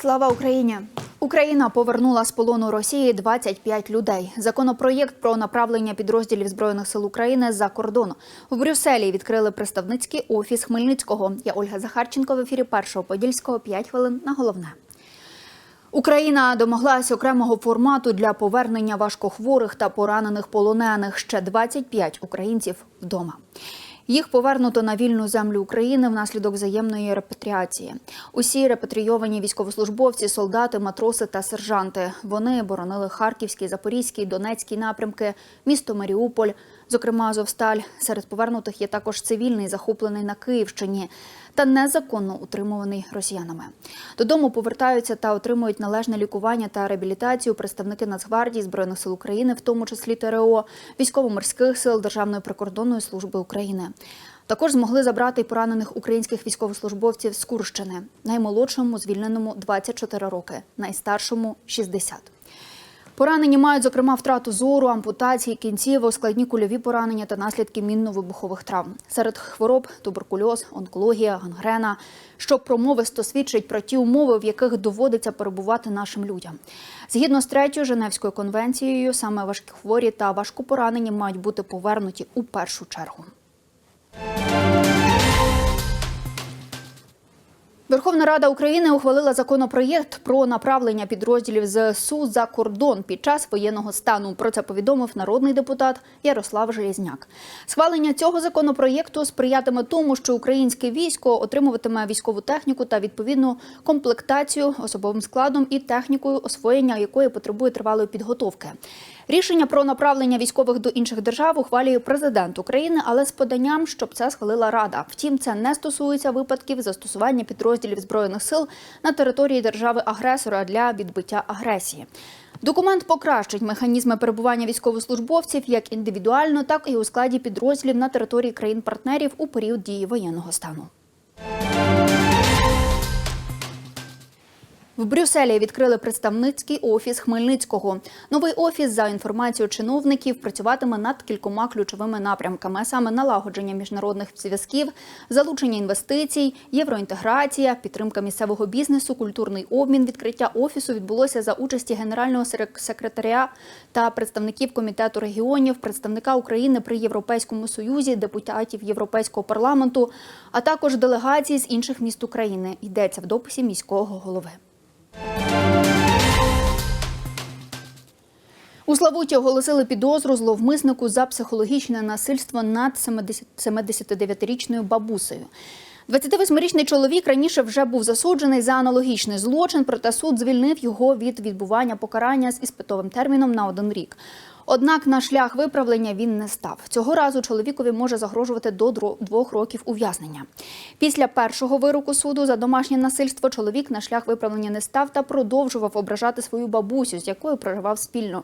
Слава Україні! Україна повернула з полону Росії 25 людей. Законопроєкт про направлення підрозділів збройних сил України за кордон в Брюсселі відкрили представницький офіс Хмельницького. Я Ольга Захарченко в ефірі першого подільського 5 хвилин на головне. Україна домоглася окремого формату для повернення важкохворих та поранених полонених. Ще 25 українців вдома. Їх повернуто на вільну землю України внаслідок взаємної репатріації. Усі репатрійовані військовослужбовці, солдати, матроси та сержанти. Вони боронили Харківський, Запорізький, Донецький напрямки, місто Маріуполь, зокрема Азовсталь. Серед повернутих є також цивільний, захоплений на Київщині та незаконно утримуваний росіянами. Додому повертаються та отримують належне лікування та реабілітацію представники Нацгвардії, збройних сил України, в тому числі ТРО, військово-морських сил Державної прикордонної служби України. Також змогли забрати й поранених українських військовослужбовців з Курщини, наймолодшому звільненому 24 роки, найстаршому 60. Поранені мають, зокрема, втрату зору, ампутації, кінцівок, складні кульові поранення та наслідки мінно-вибухових травм. Серед хвороб туберкульоз, онкологія, гангрена, що промовисто свідчить про ті умови, в яких доводиться перебувати нашим людям. Згідно з третьою Женевською конвенцією, саме важкохворі та важкопоранені мають бути повернуті у першу чергу. Верховна Рада України ухвалила законопроєкт про направлення підрозділів ЗСУ за кордон під час воєнного стану. Про це повідомив народний депутат Ярослав Желізняк. Схвалення цього законопроєкту сприятиме тому, що українське військо отримуватиме військову техніку та відповідну комплектацію особовим складом і технікою, освоєння якої потребує тривалої підготовки. Рішення про направлення військових до інших держав ухвалює президент України, але з поданням, щоб це схвалила Рада. Втім, це не стосується випадків застосування підрозділів збройних сил на території держави-агресора для відбиття агресії. Документ покращить механізми перебування військовослужбовців як індивідуально, так і у складі підрозділів на території країн-партнерів у період дії воєнного стану. В Брюсселі відкрили представницький офіс Хмельницького. Новий офіс, за інформацією чиновників, працюватиме над кількома ключовими напрямками: саме налагодження міжнародних зв'язків, залучення інвестицій, євроінтеграція, підтримка місцевого бізнесу, культурний обмін. Відкриття офісу відбулося за участі генерального секретаря та представників комітету регіонів, представника України при Європейському Союзі, депутатів Європейського парламенту, а також делегацій з інших міст України. Йдеться в дописі міського голови. У Славуті оголосили підозру зловмиснику за психологічне насильство над 79-річною бабусею. 28-річний чоловік раніше вже був засуджений за аналогічний злочин, проте суд звільнив його від відбування покарання з іспитовим терміном на один рік. Однак на шлях виправлення він не став. Цього разу чоловікові може загрожувати до двох років ув'язнення. Після першого вироку суду за домашнє насильство чоловік на шлях виправлення не став та продовжував ображати свою бабусю, з якою проживав спільно.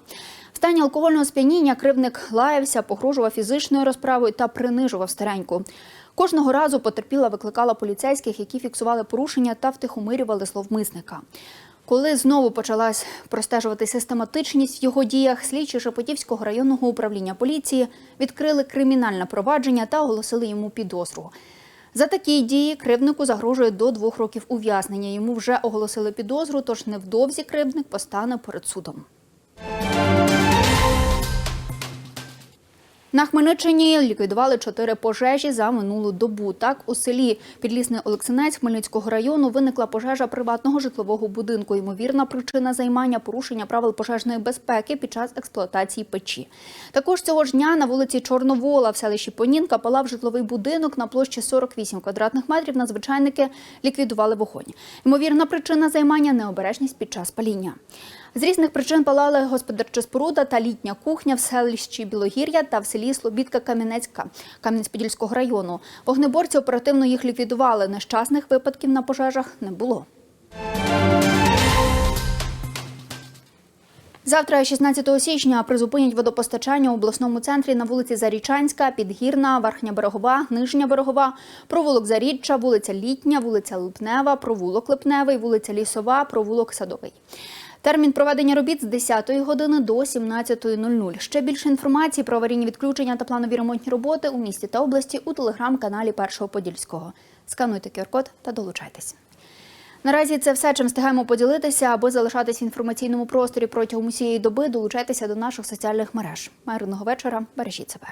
В стані алкогольного сп'яніння кривник лаявся, погрожував фізичною розправою та принижував стареньку. Кожного разу потерпіла викликала поліцейських, які фіксували порушення та втихомирювали зловмисника. Коли знову почалась простежувати систематичність в його діях, слідчі Шепетівського районного управління поліції відкрили кримінальне провадження та оголосили йому підозру. За такі дії кривднику загрожує до двох років ув'язнення. Йому вже оголосили підозру, тож невдовзі кривдник постане перед судом. На Хмельниччині ліквідували чотири пожежі за минулу добу. Так, у селі Підлісний Олексинець Хмельницького району виникла пожежа приватного житлового будинку. Ймовірна причина займання порушення правил пожежної безпеки під час експлуатації печі. Також цього ж дня на вулиці Чорновола в селищі Понінка палав житловий будинок на площі 48 квадратних метрів. Надзвичайники ліквідували вогонь. Ймовірна причина займання необережність під час паління. З різних причин палали господарча споруда та літня кухня в селищі Білогір'я та в селі Слобідка Кам'янецька Кам'янець-Подільського району. Вогнеборці оперативно їх ліквідували. Нещасних випадків на пожежах не було. Завтра, 16 січня, призупинять водопостачання у обласному центрі на вулиці Зарічанська, Підгірна, Верхня Берегова, Нижня Берегова, провулок Зарічча, вулиця Літня, вулиця Липнева, провулок Липневий, вулиця Лісова, провулок Садовий. Термін проведення робіт з 10 години до 17.00. Ще більше інформації про аварійні відключення та планові ремонтні роботи у місті та області у телеграм-каналі Першого Подільського. Скануйте QR-код та долучайтесь. Наразі це все, чим встигаємо поділитися, аби залишатись в інформаційному просторі протягом усієї доби. Долучайтеся до наших соціальних мереж. Мирного вечора. Бережіть себе.